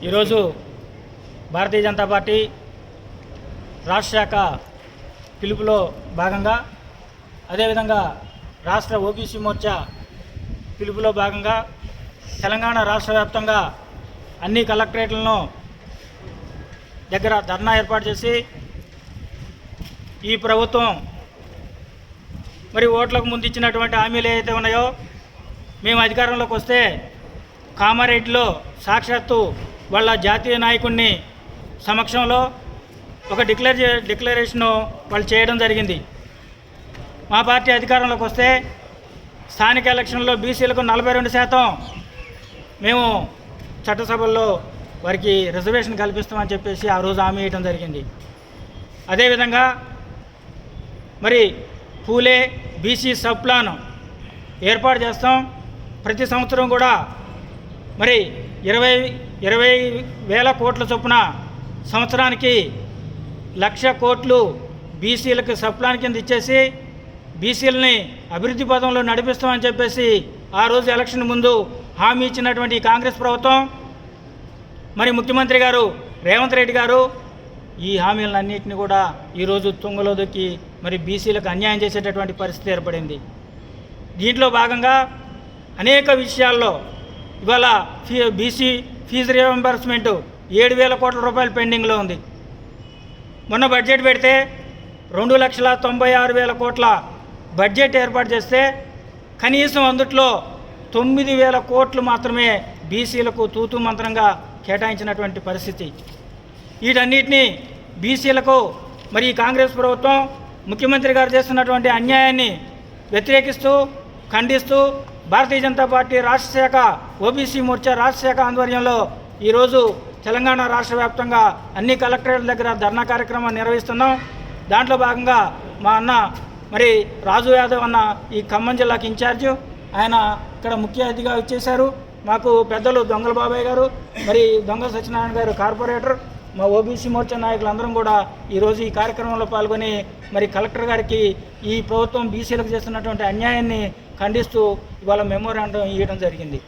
ఈరోజు భారతీయ జనతా పార్టీ రాష్ట్ర శాఖ పిలుపులో భాగంగా అదేవిధంగా రాష్ట్ర ఓబీసీ మోర్చా పిలుపులో భాగంగా తెలంగాణ రాష్ట్ర వ్యాప్తంగా అన్ని కలెక్టరేట్లను దగ్గర ధర్నా ఏర్పాటు చేసి ఈ ప్రభుత్వం మరి ఓట్లకు ముందు ఇచ్చినటువంటి హామీలు ఏవైతే ఉన్నాయో మేము అధికారంలోకి వస్తే కామారెడ్డిలో సాక్షాత్తు వాళ్ళ జాతీయ నాయకుడిని సమక్షంలో ఒక డిక్లేర్ డిక్లరేషను వాళ్ళు చేయడం జరిగింది. మా పార్టీ అధికారంలోకి వస్తే స్థానిక ఎలక్షన్లో బీసీలకు నలభై రెండు శాతం మేము చట్టసభల్లో వారికి రిజర్వేషన్ కల్పిస్తామని చెప్పేసి ఆ రోజు హామీ ఇవ్వడం జరిగింది. అదేవిధంగా మరి పూలే బీసీ సబ్ ప్లాన్ ఏర్పాటు చేస్తాం. ప్రతి సంవత్సరం కూడా మరి ఇరవై ఇరవై వేల కోట్ల చొప్పున సంవత్సరానికి లక్ష కోట్లు బీసీలకు సప్లాన్ కింద ఇచ్చేసి బీసీలని అభివృద్ధి పదంలో నడిపిస్తామని చెప్పేసి ఆ రోజు ఎలక్షన్ ముందు హామీ ఇచ్చినటువంటి కాంగ్రెస్ ప్రభుత్వం. మరి ముఖ్యమంత్రి గారు రేవంత్ రెడ్డి గారు ఈ హామీలన్నింటినీ కూడా ఈరోజు తుంగలో దొక్కి మరి బీసీలకు అన్యాయం చేసేటటువంటి పరిస్థితి ఏర్పడింది. దీంట్లో భాగంగా అనేక విషయాల్లో ఇవాళ ఫీ బీసీ ఫీజు రియంబర్స్మెంట్ ఏడు వేల కోట్ల రూపాయలు పెండింగ్లో ఉంది. మొన్న బడ్జెట్ పెడితే రెండు లక్షల తొంభై ఆరు వేల కోట్ల బడ్జెట్ ఏర్పాటు చేస్తే కనీసం అందుట్లో తొమ్మిది వేల కోట్లు మాత్రమే బీసీలకు తూతు మంత్రంగా కేటాయించినటువంటి పరిస్థితి. వీటన్నిటినీ బీసీలకు మరి కాంగ్రెస్ ప్రభుత్వం ముఖ్యమంత్రి గారు చేస్తున్నటువంటి అన్యాయాన్ని వ్యతిరేకిస్తూ ఖండిస్తూ భారతీయ జనతా పార్టీ రాష్ట్ర శాఖ ఓబీసీ మోర్చా రాష్ట్ర శాఖ ఆధ్వర్యంలో ఈరోజు తెలంగాణ రాష్ట్ర వ్యాప్తంగా అన్ని కలెక్టరేట్ల దగ్గర ధర్నా కార్యక్రమం నిర్వహిస్తున్నాం. దాంట్లో భాగంగా మా అన్న మరి రాజు యాదవ్ అన్న ఈ ఖమ్మం జిల్లాకి ఇన్ఛార్జ్. ఆయన ఇక్కడ ముఖ్య అతిథిగా వచ్చేశారు. మాకు పెద్దలు దొంగల బాబాయ్ గారు మరి దొంగ సత్యనారాయణ గారు కార్పొరేటర్. మా ఓబీసీ మోర్చా నాయకులందరం కూడా ఈరోజు ఈ కార్యక్రమంలో పాల్గొని మరి కలెక్టర్ గారికి ఈ ప్రభుత్వం బీసీలకు చేస్తున్నటువంటి అన్యాయాన్ని ఖండిస్తూ ఇవాళ మెమోరాండం ఇవ్వడం జరిగింది.